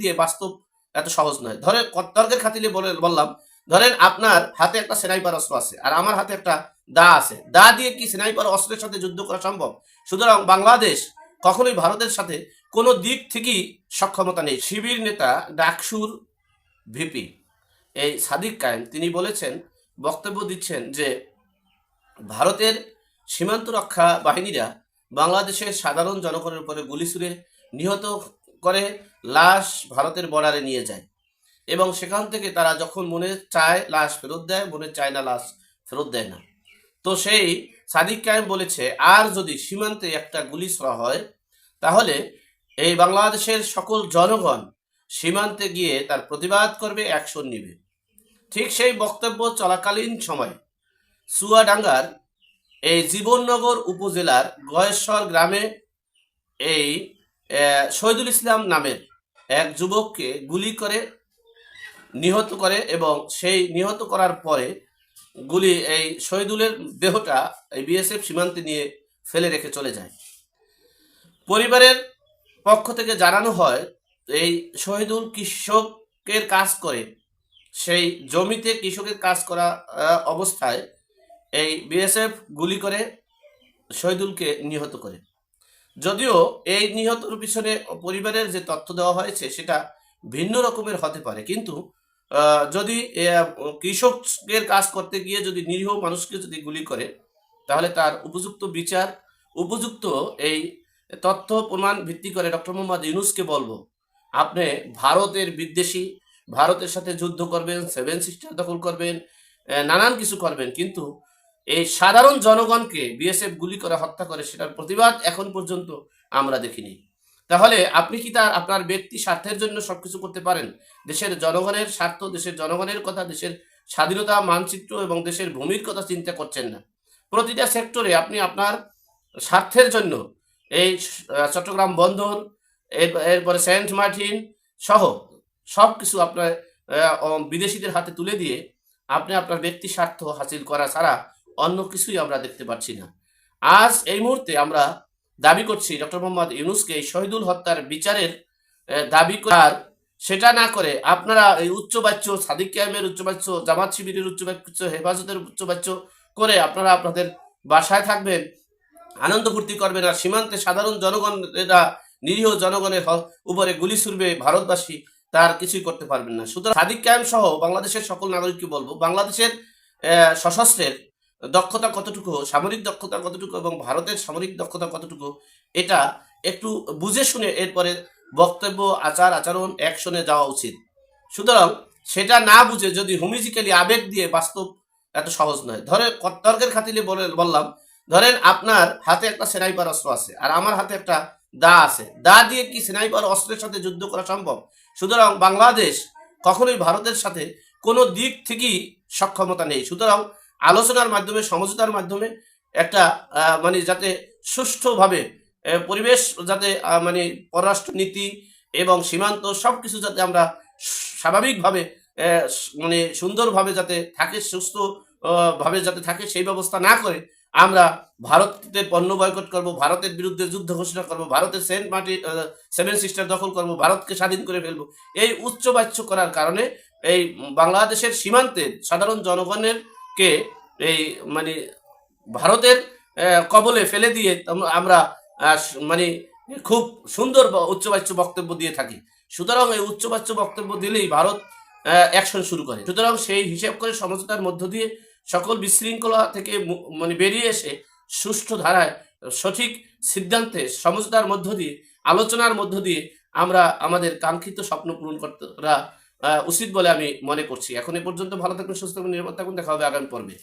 দিয়ে বাস্তব এত সহজ নয়। ধরেন, তর্কের খাতিলে বলে, বললাম, ধরেন আপনার হাতে একটা সেনাইপার অস্ত্র আছে আর আমার হাতে একটা দা আছে। দা দিয়ে কি সেনাইপার অস্ত্রের সাথে যুদ্ধ করা সম্ভব? সুতরাং বাংলাদেশ কখনোই ভারতের সাথে কোনো দিক থেকেই সক্ষমতা নেই। শিবির নেতা ডাকসুর ভিপি, এই সাদিক কায়েম, তিনি বলেছেন, বক্তব্য দিচ্ছেন যে ভারতের সীমান্ত রক্ষা বাহিনীরা বাংলাদেশের সাধারণ জনগণের উপরে গুলি ছুড়ে নিহত করে লাশ ভারতের বর্ডারে নিয়ে যায়। এবং সেখান থেকে তারা যখন মনে চায় লাশ ফেরত দেয়, মনে চায় না লাশ ফেরত দেয় না। তো সেই সাদিক কায়েম বলেছে, আর যদি সীমান্তে একটা গুলি ছোড়া হয়, তাহলে এই বাংলাদেশের সকল জনগণ সীমান্তে গিয়ে তার প্রতিবাদ করবে, অ্যাকশন নিবে। ঠিক সেই বক্তব্য চলাকালীন সময় সুয়াডাঙ্গার এই জীবননগর উপজেলার গয়েশ্বর গ্রামে এই শহীদুল ইসলাম নামের এক যুবককে গুলি করে, নিহত করে এবং সেই নিহত করার পরে গুলি এই শহীদুলের দেহটা এই বিএসএফ সীমান্তে নিয়ে ফেলে রেখে চলে যায়। পরিবারের পক্ষ থেকে জানানো হয়, এই শহীদুল কৃষকের কাজ করে, সেই জমিতে কৃষকের কাজ করা অবস্থায় এই বিএসএফ গুলি করে শহীদুলকে নিহত করে। যদিও এই নিহতর পিছনে পরিবারের যে তথ্য দেওয়া হয়েছে, সেটা ভিন্ন রকমের হতে পারে। কিন্তু যদি কৃষকের কাজ করতে গিয়ে যদি নিরীহ মানুষকে যদি গুলি করে, তাহলে তার উপযুক্ত বিচার, উপযুক্ত এই তথ্য প্রমাণ ভিত্তি করে ডক্টর মোহাম্মদ ইউনুসকে বলব, আপনি ভারতের বিদ্বেষী, ভারতের সাথে যুদ্ধ করবেন, সেভেন সিস্টার দখল করবেন নানান কিছু করবেন, কিন্তু এই সাধারণ জনগণকে বিএসএফ গুলি করে হত্যা করে সেটার প্রতিবাদ এখন পর্যন্ত আমরা দেখিনি। তাহলে আপনি কি তার, আপনার ব্যক্তি স্বার্থের জন্য সবকিছু করতে পারেন? দেশের জনগণের স্বার্থ, দেশের জনগণের কথা, দেশের স্বাধীনতা মানচিত্র এবং দেশের ভূমির কথা চিন্তা করছেন না। প্রতিটা সেক্টরে আপনি আপনার স্বার্থের জন্য এই চট্টগ্রাম বন্দর এর- এরপরে সেন্ট মার্টিন সহ সব কিছু আপনার বিদেশিদের হাতে তুলে দিয়ে আপনি আপনার ব্যক্তি স্বার্থ হাসিল করা ছাড়া অন্য কিছুই আমরা দেখতে পাচ্ছি না। আজ এই মুহূর্তে আমরা দাবি করছি ডক্টর মোহাম্মদ ইউনুসকে শহীদুল হত্যার বিচারের দাবি করার সেটা না করে আপনারা এই উচ্চবাচ্য সাদিক ক্যামের উচ্চবাচ্য, জামাত শিবিরের উচ্চবাচ্য, হেফাজতের উচ্চবাচ্য করে আপনারা আপনাদের বাসায় থাকবেন, আনন্দ ফুর্তি করবেন আর সীমান্তে সাধারণ জনগণেরা নিরীহ জনগণের উপরে গুলি ছুড়বে ভারতবাসী, তার কিছুই করতে পারবেন না। সুতরাং সাদিক ক্যাম্প সহ বাংলাদেশের সকল নাগরিককে বলব, বাংলাদেশের সশস্ত্রের দক্ষতা কতটুকু সামরিক দক্ষতা কতটুকু এবং ভারতের সামরিক দক্ষতা কতটুকু এটা একটু বুঝে শুনে এরপরে বক্তব্য, আচার, আচরণ অ্যাকশনে যাওয়া উচিত। সুতরাং সেটা না বুঝে যদি হুমিজিক্যালি আবেগ দিয়ে বাস্তব এত সহজ নয়। ধরে তর্কের খাতিলে বলে, বললাম, ধরেন আপনার হাতে একটা সেনাইপার অস্ত্র আছে আর আমার হাতে একটা দা আছে। দা দিয়ে কি সেনাইপার অস্ত্রের সাথে যুদ্ধ করা সম্ভব? সুতরাং বাংলাদেশ কখনোই ভারতের সাথে কোনো দিক থেকেই সক্ষমতা নেই। সুতরাং আলোচনার মাধ্যমে, সমঝোতার মাধ্যমে একটা মানে যাতে সুষ্ঠুভাবে পরিবেশ যাতে মানে পররাষ্ট্র নীতি এবং সীমান্ত সব কিছু যাতে আমরা স্বাভাবিকভাবে মানে সুন্দরভাবে যাতে থাকে, সুস্থ ভাবে যাতে থাকে সেই ব্যবস্থা না করে, আমরা ভারতের পণ্য বয়কট করব, ভারতের বিরুদ্ধে যুদ্ধ ঘোষণা করব, ভারতের সেন্ট মার্টি সেভেন সিস্টার দখল করব, ভারতকে স্বাধীন করে ফেলব। এই উচ্চবাচ্য করার কারণে এই বাংলাদেশের সীমান্তে সাধারণ জনগণের কে এই মানে ভারতের কবলে ফেলে দিয়ে আমরা মানে খুব সুন্দর উচ্চবাচ্য বক্তব্য দিয়ে থাকি। সুতরাং এই উচ্চবাচ্য বক্তব্য দিলেই ভারত অ্যাকশন শুরু করে। সুতরাং সেই হিসেব করে সমঝোতার মধ্য দিয়ে সকল বিশৃঙ্খলা থেকে মানে বেরিয়ে এসে সুষ্ঠু ধারায় সঠিক সিদ্ধান্তে সমঝোতার মধ্য দিয়ে আলোচনার মধ্য দিয়ে আমরা আমাদের কাঙ্ক্ষিত স্বপ্ন পূরণ করা আহ, উচিত বলে আমি মনে করছি। এখন এ পর্যন্ত ভালো থাকবেন, সুস্থ থাকবেন, নিরাপদ থাকুন দেখা হবে আগামী পর্বে।